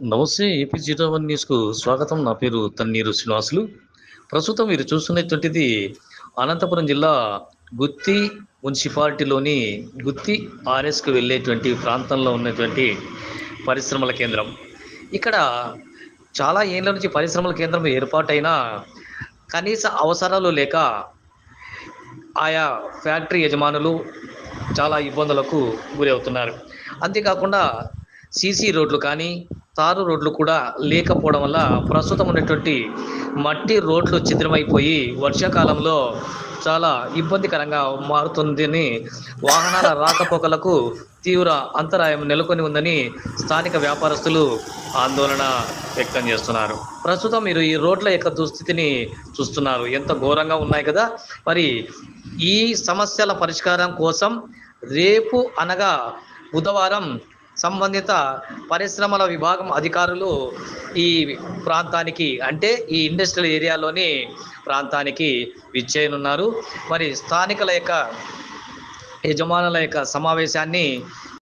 నమస్తే AP zero one న్యూస్కు స్వాగతం. నా పేరు తన్నీరు శ్రీనివాసులు. ప్రస్తుతం మీరు చూస్తున్నటువంటిది అనంతపురం జిల్లా గుత్తి మున్సిపాలిటీలోని గుత్తి ఆర్ఎస్కు వెళ్ళేటువంటి ప్రాంతంలో ఉన్నటువంటి పరిశ్రమల కేంద్రం. ఇక్కడ చాలా ఏళ్ళ నుంచి పరిశ్రమల కేంద్రం ఏర్పాటైన కనీస అవసరాలు లేక ఆయా ఫ్యాక్టరీ యజమానులు చాలా ఇబ్బందులకు గురి అవుతున్నారు అంతేకాకుండా సీసీ రోడ్లు కానీ తారు రోడ్లు కూడా లేకపోవడం వల్ల ప్రస్తుతం ఉన్నటువంటి మట్టి రోడ్లు ఛిద్రమైపోయి వర్షాకాలంలో చాలా ఇబ్బందికరంగా మారుతుందని వాహనాల రాకపోకలకు తీవ్ర అంతరాయం నెలకొని ఉందని స్థానిక వ్యాపారస్తులు ఆందోళన వ్యక్తం చేస్తున్నారు. ప్రస్తుతం మీరు ఈ రోడ్ల యొక్క దుస్థితిని చూస్తున్నారు. ఎంత ఘోరంగా ఉన్నాయి కదా? మరి ఈ సమస్యల పరిష్కారం కోసం రేపు అనగా బుధవారం సంబంధిత పరిశ్రమల విభాగం అధికారులు ఈ ప్రాంతానికి అంటే ఈ ఇండస్ట్రియల్ ఏరియాలోని ప్రాంతానికి విచ్చేయనున్నారు. మరి స్థానికుల యొక్క యజమానుల యొక్క సమావేశాన్ని